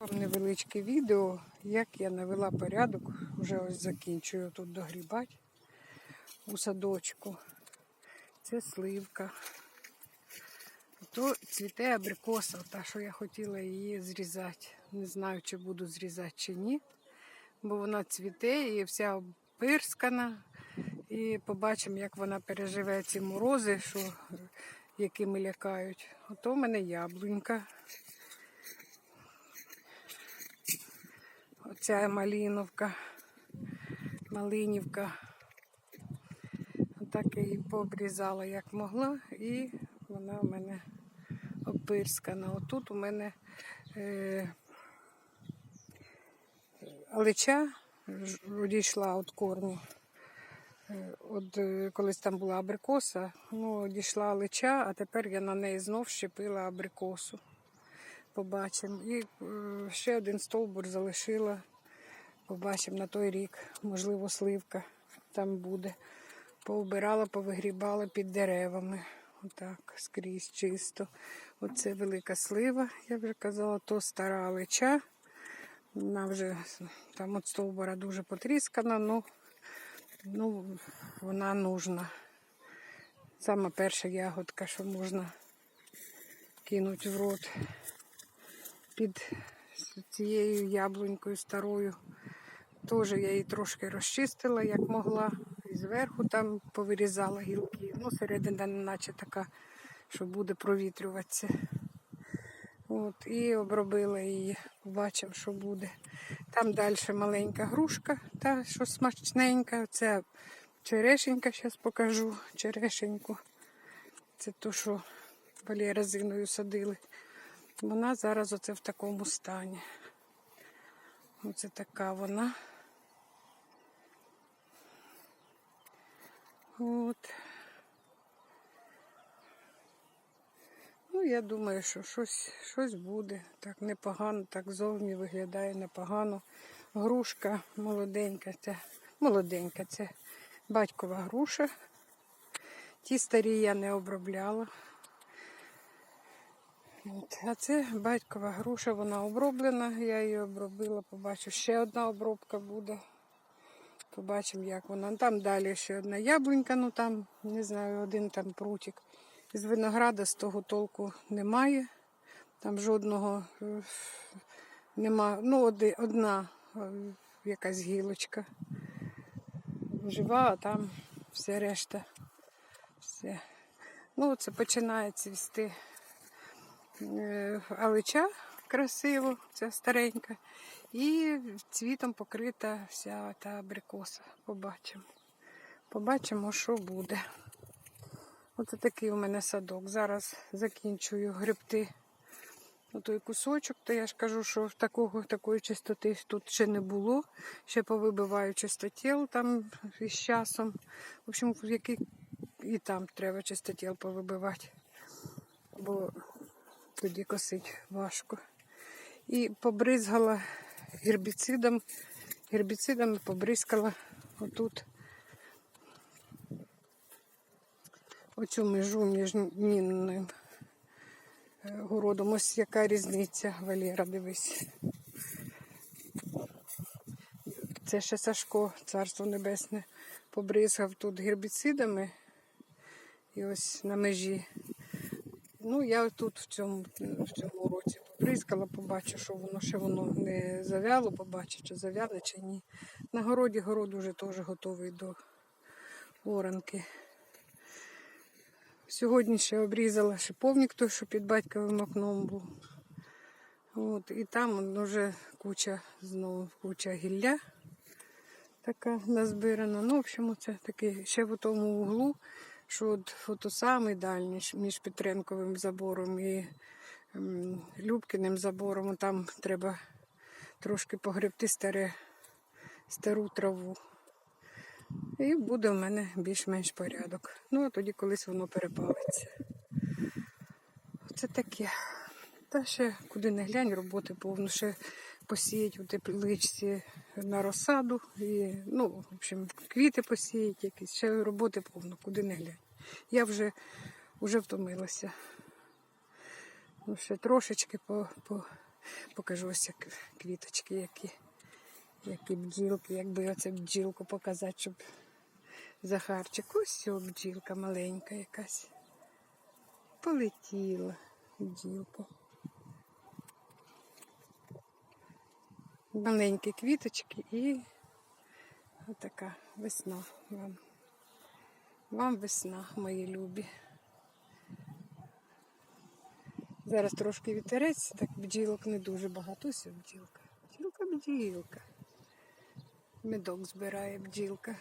Вам невеличке відео, як я навела порядок, вже ось закінчую тут догрібати у садочку. Це сливка. То цвіте абрикоса, та що я хотіла її зрізати. Не знаю, чи буду зрізати чи ні, бо вона цвіте і вся опирскана. І побачимо, як вона переживе ці морози, що, якими лякають. Ото в мене яблунька. Оця малиновка, малинівка. Так я її пообрізала як могла, і вона в мене опирскана. Отут у мене е, алича одійшла від корню. Е, От е, колись там була абрикоса, ну, одійшла алича, а тепер я на неї знов щепила абрикосу побачимо. І е, ще один стовбур залишила. Побачимо на той рік. Можливо, сливка там буде. Поубирала, повигрібала під деревами. Отак, скрізь чисто. Оце велика слива, я вже казала, то стара лича. Вона вже там от стовбура дуже потріскана, ну, ну вона нужна. Сама перша ягодка, що можна кинути в рот під цією яблунькою старою. Теж я її трошки розчистила, як могла. І зверху там повирізала гілки. Ну, середина наче така, що буде провітрюватися. От, і обробила її, побачимо, що буде. Там далі маленька грушка, та що смачненька. Це черешенька, зараз покажу черешеньку. Це то, що Валія резиною садили. Вона зараз оце в такому стані. Оце така вона. От. Ну, я думаю, що щось, щось буде. Так непогано, так зовні виглядає непогано. Грушка молоденька, це молоденька, це батькова груша. Ті старі я не обробляла. От. А це батькова груша, вона оброблена, я її обробила, побачу. Ще одна обробка буде. Побачимо, як вона. Там далі ще одна яблунька, ну там, не знаю, один там прутик. З винограда з того толку немає. Там жодного е, нема. Ну, одна е, якась гілочка. Жива, а там все решта. Все. Ну, це починає цвісти е, алича красиво, ця старенька. І цвітом покрита вся та абрикоса. Побачимо. Побачимо, що буде. Оце такий у мене садок. Зараз закінчую грибти той кусочок, то я ж кажу, що такого, такої чистоти тут ще не було. Ще повибиваю чистотіл там із часом. В общем, який і там треба чистотіл повибивати, бо тоді косить важко. І побризгала гербіцидом, гербіцидами побризкала отут оцю межу між мінним е, городом. Ось яка різниця, Валера, дивись. Це ще Сашко, царство небесне, побризгав тут гербіцидами. І ось на межі. Ну, я тут в цьому, в цьому побризкала, побачу, що воно ще воно не завяло, побачу, чи зав'яне, чи ні. На городі город уже теж готовий до оранки. Сьогодні ще обрізала шиповник той, що під батьковим окном був. От, і там вже куча, знову куча гілля така назбирана. Ну, в общем, це таке ще в тому углу, що от, от самий дальній між Петренковим забором і Любкиним забором. Там треба трошки погребти старе, стару траву. І буде в мене більш-менш порядок. Ну, а тоді колись воно перепалиться. Це таке. Та ще куди не глянь, роботи повно. Ще посіять у тепличці на розсаду. І, ну, в общем, квіти посіять якісь. Ще роботи повно, куди не глянь. Я вже, вже втомилася. Ну, ще трошечки по, по, покажу ось як квіточки, які, які бджілки, якби оце бджілку показати, щоб Захарчик. Ось о, бджілка маленька якась. Полетіла бджілка. Маленькі квіточки і отака весна вам. Вам весна, мої любі. Зараз трошки вітерець, так бджілок не дуже багато. Ось бджілка. Бджілка, бджілка. Медок збирає бджілка.